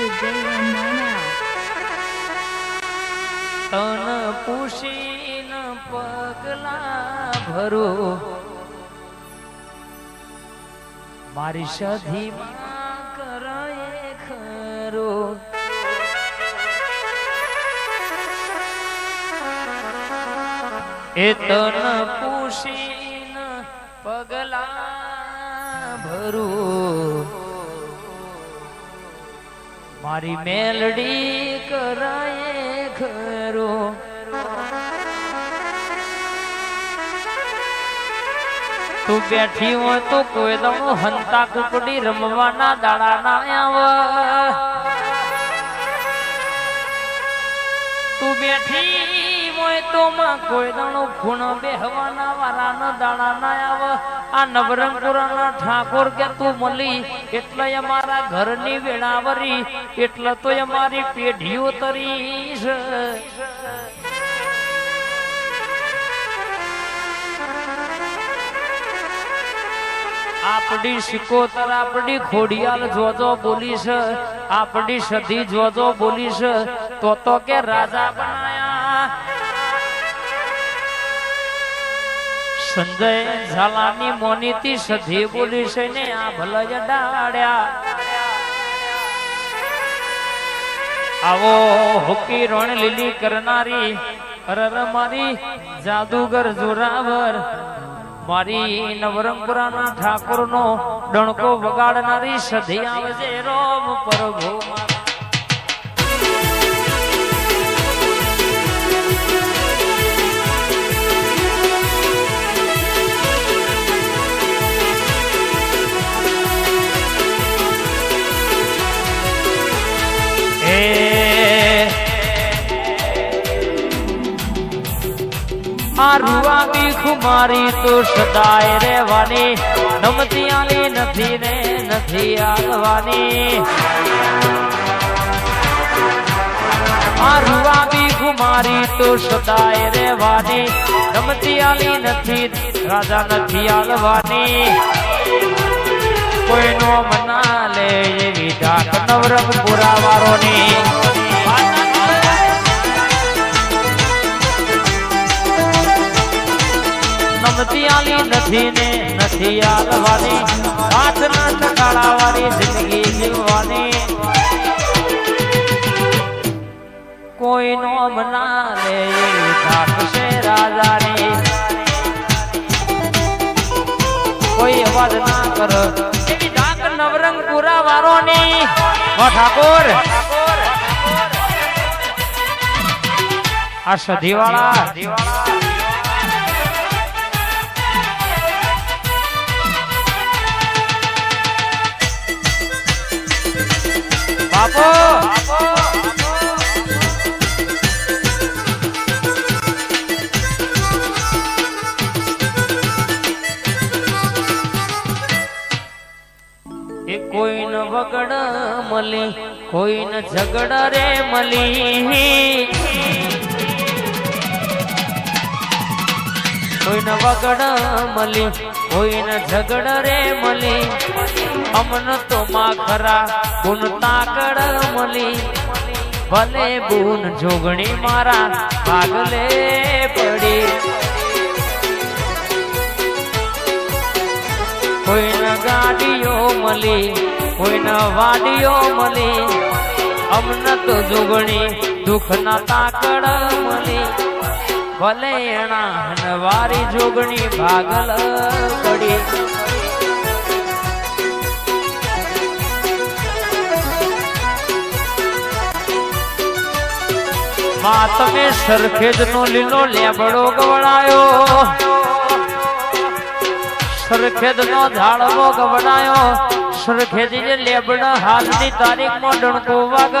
Sujay Ramana. તન પૂશીન પગલા ભરો. મારી સધીમાં કરે ખરો. એ તન પૂશીન પગલા ભરું. મારી મેલડી કરાય ખરો તું બેઠી હોય તો કોઈ દમ હંતા કુકડી રમવાના દાડા ના આવ. તું બેઠી હોય તો માં કોઈ દાણો ખૂણ બેહવાના વારાના દાડા ના આવ. આ નવરંગપુરાના ઠાકોર કે તું મળી એટલે અમારા ઘરની વેળાવરી એટલે તો અમારી પેઢીઓ તરી છે આપડી સિકોતર, આપડી ખોડિયાલ જોજો બોલીશ, આપડી સધી જોજો બોલીશ, તો તો કે રાજા બનાયા સંજય ઝાલાની મોનીતી સધી બોલીશ ને આ ભલજ ડાળ્યા. આવો હોકી રણ લીલી કરનારી, અરર મારી જાદુગર જોરાવર, મારી નવરંગપુરાના ઠાકોરનો ડણકો વગાડનારી સધી આવજે રોમ પ્રભુ. એ આ રૂવામી ખુમારી તો સદાય રહેવાની. નમતી આલી નથી ને નથી આવવાની આ રૂવામી ખુમારી તો સદાય રહેવાની. નમતી આલી નથી, રાજા નથી આલવાની કોઈનો મના એવી ઢાક નવરંગ પુરાવારોની આલી નથી ને નથી આલવાની હાથ ના ટકાળાવાળી જિંદગી જીવવાની. કોઈ નો મના લે એવી રાજાની. કોઈ અવાજ ના કર, એવી ધાક નવરંગપુરા વારોની ઠાકોર. આ સધીવાળા. એ કોઈ ન વગડ મળી કોઈ ન ઝગડ રે મળી કોઈ ન વગડ મળી કોઈ ન ઝગડ રે મળી અમન તો માં ખરા ગુણ તાકડ મળી ભલે બુન જોગણી મારા ભાગલે પડી. ગાડીઓ મળી, કોઈને વાડીઓ મળી અમને તો જોગણી, દુઃખના તાકડ મળી. ભલે વારી જોગણી ભાગલ પડી. માં, તમે સરખેજ નો લીલો લેબડો ગવડાયો. સરખેદ નો ઝાડવો ગવડાયો. સરખેદી જે લેબડા હાલની તારીખમાં ડણકો વાગ.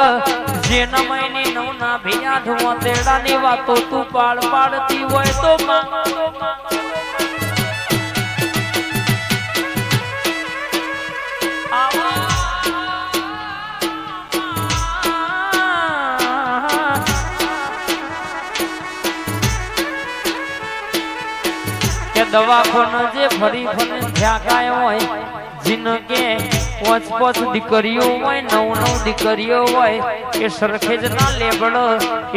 જેન મહિની નવ ના ભૈયા ધુઆ તેડા ની વાતો તું પાડ પાડતી હોય તો માં દવાખાનો જે ફરી ફરી થયા કાય હોય જિનકે પાંચ પાંચ દીકરીઓ હોય, નવ નવ દીકરીઓ હોય, એ સરખેજ ના લેબડ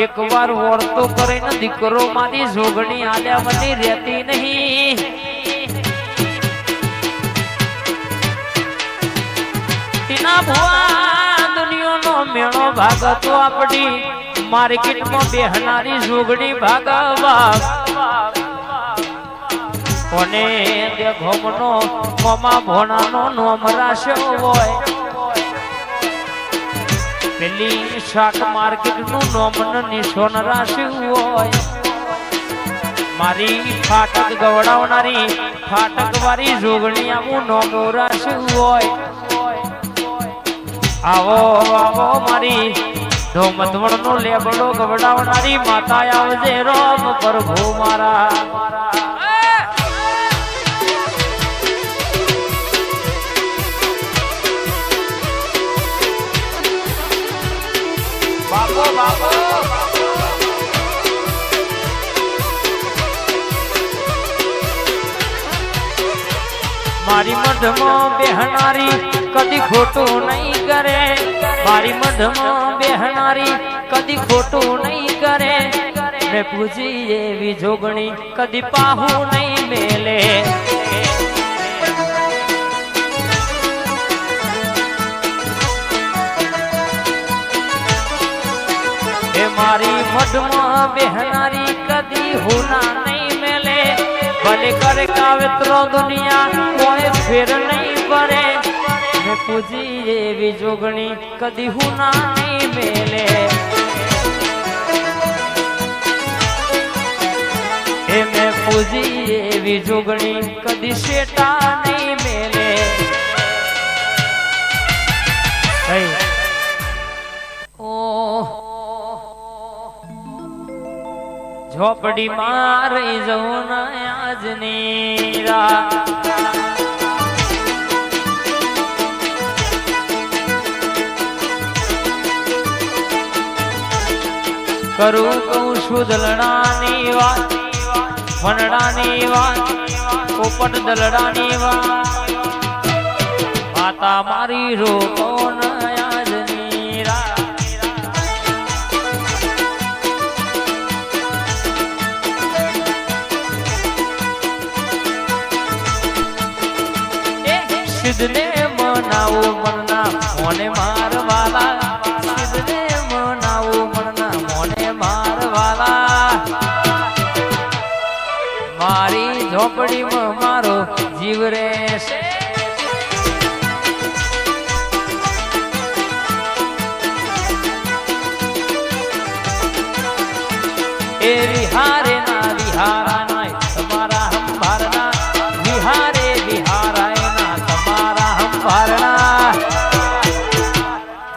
એક વાર વર્તો કરીને દીકરો મારી જોગણી આલ્યા મને રહેતી નહીં. તેના ભવા દુનિયાનો મેળો ભાગતો આપણી માર્કેટમાં બેહનારી જોગણી ભાગવા. કોને તે ઘોમનો કોમા ભોણાનો નોમ રાશ્યો હોય. પેલી શાક માર્કેટનું નોમ ને નિશોન રાશ્યું હોય. મારી ફાટક ગવડાવનારી ફાટક વાળી જોગણી આવું નોમ રાશ્યું હોય. આવો આવો મારી ધોમધવણ નો લેબડો ગવડાવનારી માતા આવજે રોમ પ્રભુ મારા. મધમાં બેહનારી કદી ખોટું નહીં કરે. મારી મધમાં બેહનારી કદી ખોટું નહીં કરે. મે પૂજી એવી જોગણી કદી પાહું નહીં મેલે. મારી મઢમાં બેહનારી કદી હોના નહીં મેલે. ભલે કરે કાવેત્રો દુનિયા કોઈ ફેર નહીં પડે. મેં પૂજી એવી જોગણી, કદી હુના નહીં મેલે. એ મેં પૂજી એવી જોગણી, કદી શેટા નહીં મેલે. હે. ઝોપડી મારી જવું આજની રાત. કરું કહું છું દલડાની વાત વનડાની વાત પોપટ દલડાની વાત. માતા મારી રોકો આજની ઝોપડીમાં મારો જીવ રહેશે એ વિહારે ના વિહારા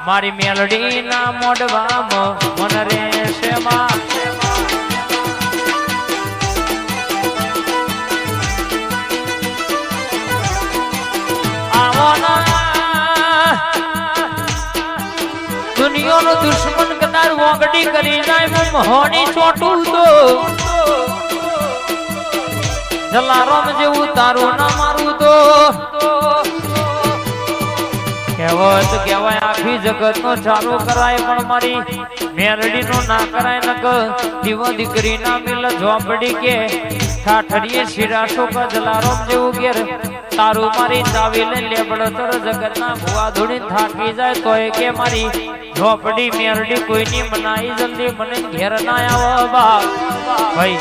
મારી મેલડી ના મોઢવામાં મન રહેશે માં. દુનિયાનો દુશ્મન કદાર વોગડી કરી જાય મોહની ચોટું તો. જલારામ જેવું તારું ના મારું તો. કહેવત કહેવાય આખી જગત નો ચાલુ કરાય પણ મારી મેરડી નો ના કરાય નક. દીવો દીકરી ના મિલ ઝોપડી કે ઠાઠરીએ શિરાશો કા જલારામ જેવું ઘેર તારું મારી ચાવી લઈ લેબડતર જગત ના ભુવા ધોડી થાકી જાય, તોય કે મારી ઝોપડી મેરડી કોઈની મનાઈ જલ્દી, મને ઘેર ના આવો બા ભાઈ